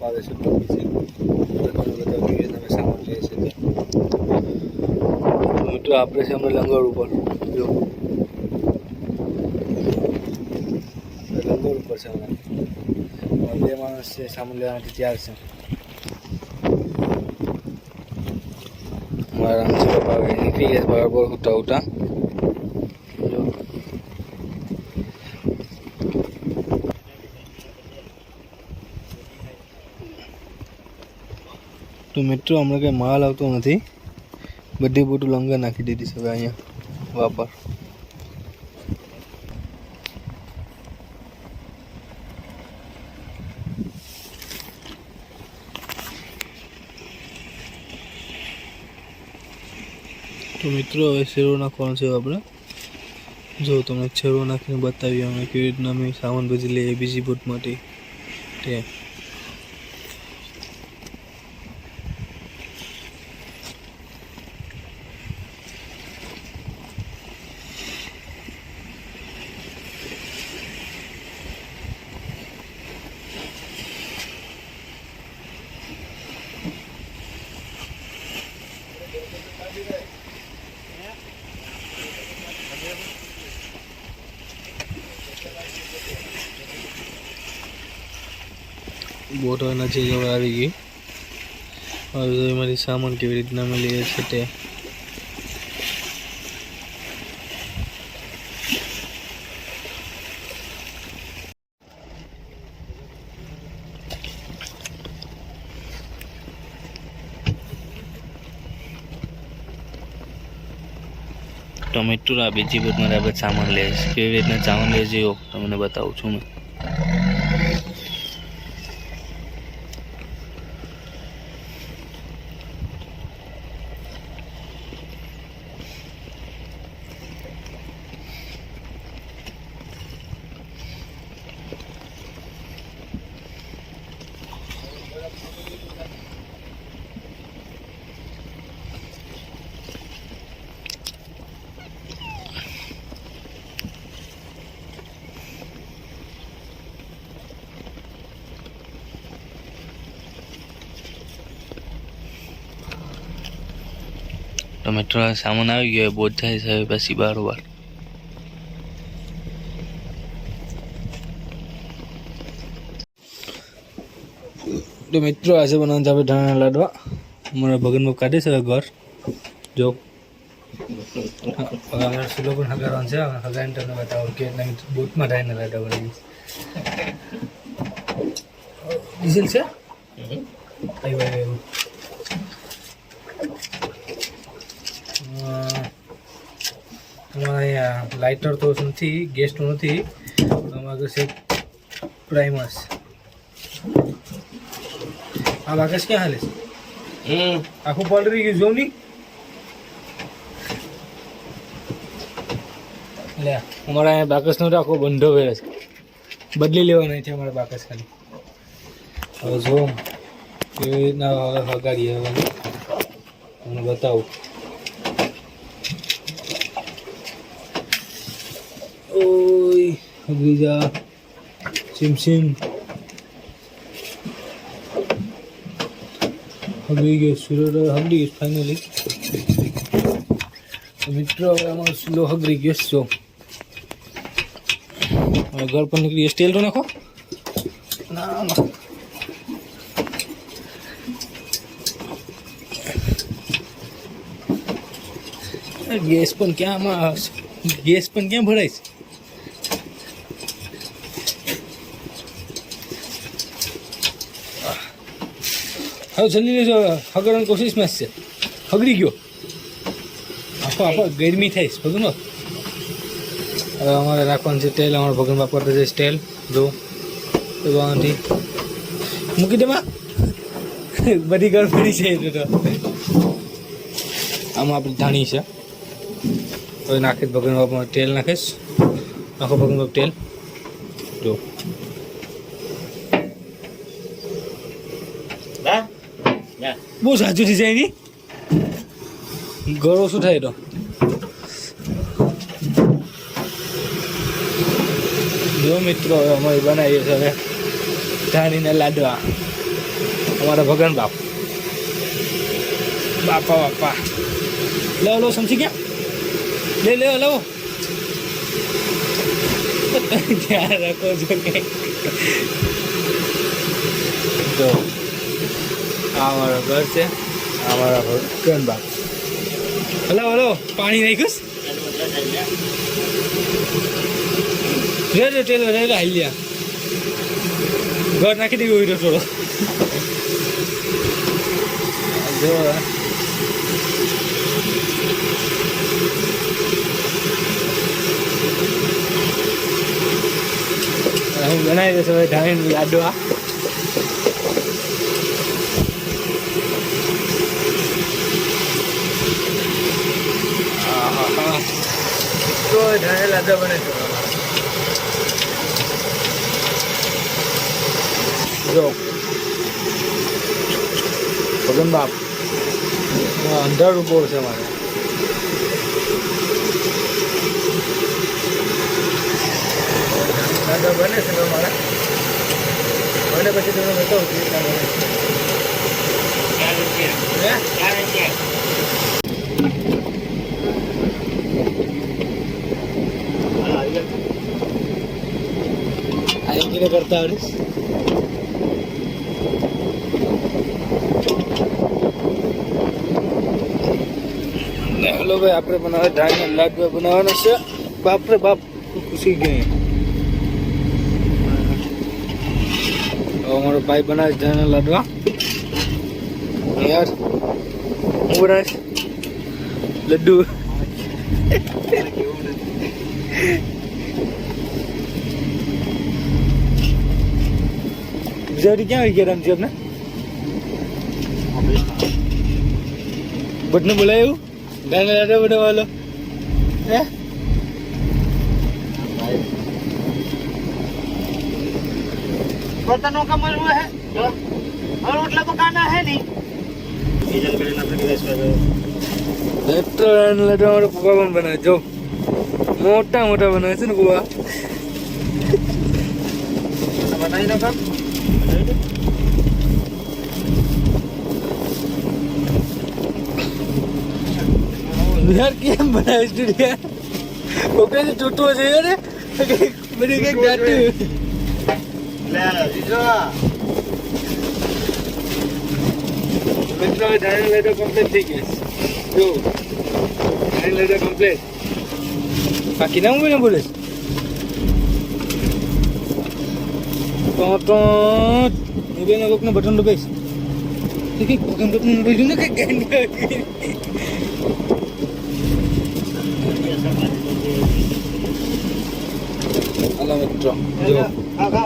આપવા છે તમે સામાન લઈએ છે મિત્રો આપણે છે અમે લંગર ઉપર જો લંગર ઉપર છે હમણાં બે માણસ છે સામાન લેવાથી તૈયાર છે મારા નીકળી ગયા બરાબર ઉઠા ઉઠા જો તો મિત્રો હમણાં કંઈ માલ આવતો નથી. બધી બોટું લંગર નાખી દીધી છે અહીંયા વાપર. તો મિત્રો, હવે શેરો નાખવાનો છે આપણે. જો તમને છેરો નાખીને બતાવીએ અમે કેવી રીતના અમે સામાન બધી લઈએ બીજી બોટ માટે. તે. બોટ હવે નજીક હવે આવી ગઈ હવે એમાંથી સામાન કેવી રીતના મળી છીએ તે. ટમેટું આ બીજી બોટમાં આપણે સામાન લઈએ છીએ કેવી રીતના સામાન લઈએ છીએ તમને બતાવું છું. મેં તો મિત્રો સામાન આવી ગયો બોટ થાય છે હવે પછી બારોબાર. તો મિત્રો આજે બનાવવાનું છે આપણે ધાણા લાડવા. અમારા ભગનભાઈ કાઢે છે ઘર. જો. હવે અમારે સુલો પણ હગાડવાનું છે હવે હગાઈને તમને બતાવો કે એટલા બોટમાં ધાણા લાડવા બનાવી ડીઝલ છે આવ્યું આવ્યું અ, અમારે અહીંયા લાઇટર તો નથી ગેસ તો નથી. અમારું છે પ્રાઇમર્સ આ બાકસ ક્યાં હાલે છે? આખું પલરી ગયું જોઉં નહીં? લે અમારા અહીંયા બાકસનો તો આખો બંધો વેરે છે. બદલી લેવાનો છે અમારે બાકસ ખાલી. હવે જો કેવી રીતના હવે હગાડીએ હવે તમને બતાવું. ઓય હગીજા સિમ સિમ હગી ગયો સુરત હગરી ગયો ફાઇનલી મિત્રો આમાં સ્લો હગરી ગયો છો ઘર પર નીકળી સ્ટેલ તો નાખો ના ગેસ પણ ક્યાં ગેસ પણ ક્યાં ભરાય છે હવે જલ્દી હગડવાની કોશિશમાં જ છે. હગડી ગયો. આખો આખો ગરમી થઈશ ભગનો હવે અમારે રાખવાનું છે તેલ, અમારા ભગવાન વાપરતા છે તેલ. જો દબાવવાથી મૂકી દેવા બધી ગડબડી છે આમાં આપણી ધાણી છે. એ નાખીશ ભગવાન તેલ નાખીશ. નાખો ભગવાન તેલ. જો હા જા બહુ સાચું થઈ જાય એની? ગળો શું થાય તો. જો મિત્રો, હવે અમે બનાવીએ છીએ હવે ધાણીને લાડવા. અમારા ભગવાન બાપ. બાપા બાપા. લો લો, સમજી ગયા? લે લે, લો. ધ્યાન રાખો છો કે. જો. આ અમારો ઘર છે. અમારા ભગવાન બાપ હલો હલો, પાણી નાખ્યું રે રે તેલ રે રે હાઈ ઘર નાખી દેવું હોય થોડો. જો હું બનાવી દઈશ હવે ધાણી લાડવા આહાહા. તો લાડવા બને છે. જો. ભગન બાપ. આ અંધારું બહુ છે મારે દાદા બને છે મારા બને પછી તમે બતાવું છું કેટલા બને છે. ચાર રૂપિયા હે? ચાર રૂપિયા હા, આવી ગયા. એકને કરતા ભાઈ, આપણે બનાવે ધાણના લાડવા બનાવવાનો છે. બાપરે બાપ ખુશી ગઈ. અમારો ભાઈ બનાવે ધાણના લાડવા. યાર હું બનાવીશ લડ્ડુ. ગુજરાતી ક્યાં આવી ગયા રામજી આપને ભટ્ટને બોલાયું ગાને લાડવા બનાવવાનો હે બર્તનों का मन हुआ है और रोटला पकाना है नहीं डीजल मेरे नाम से गैस कर એટલો લાડવા મારો પપ્પા પણ બનાવે જો મોટા મોટા બનાવે છે ને પપ્પા बताइए ना lihat kian berani sih dia, kok bisa cutu aja nih, begini ganti. lah, sih soh. bentroh jalan lagi udah komplek sih guys, tuh, jalan lagi udah komplek. makin nggak boleh. તો તો મોબાઈલના લોકોને બટન દબાઈશ એ કંઈક button button દબાઈ ને કંઈક ગાંડી હાલો મિત્રો જો खा खा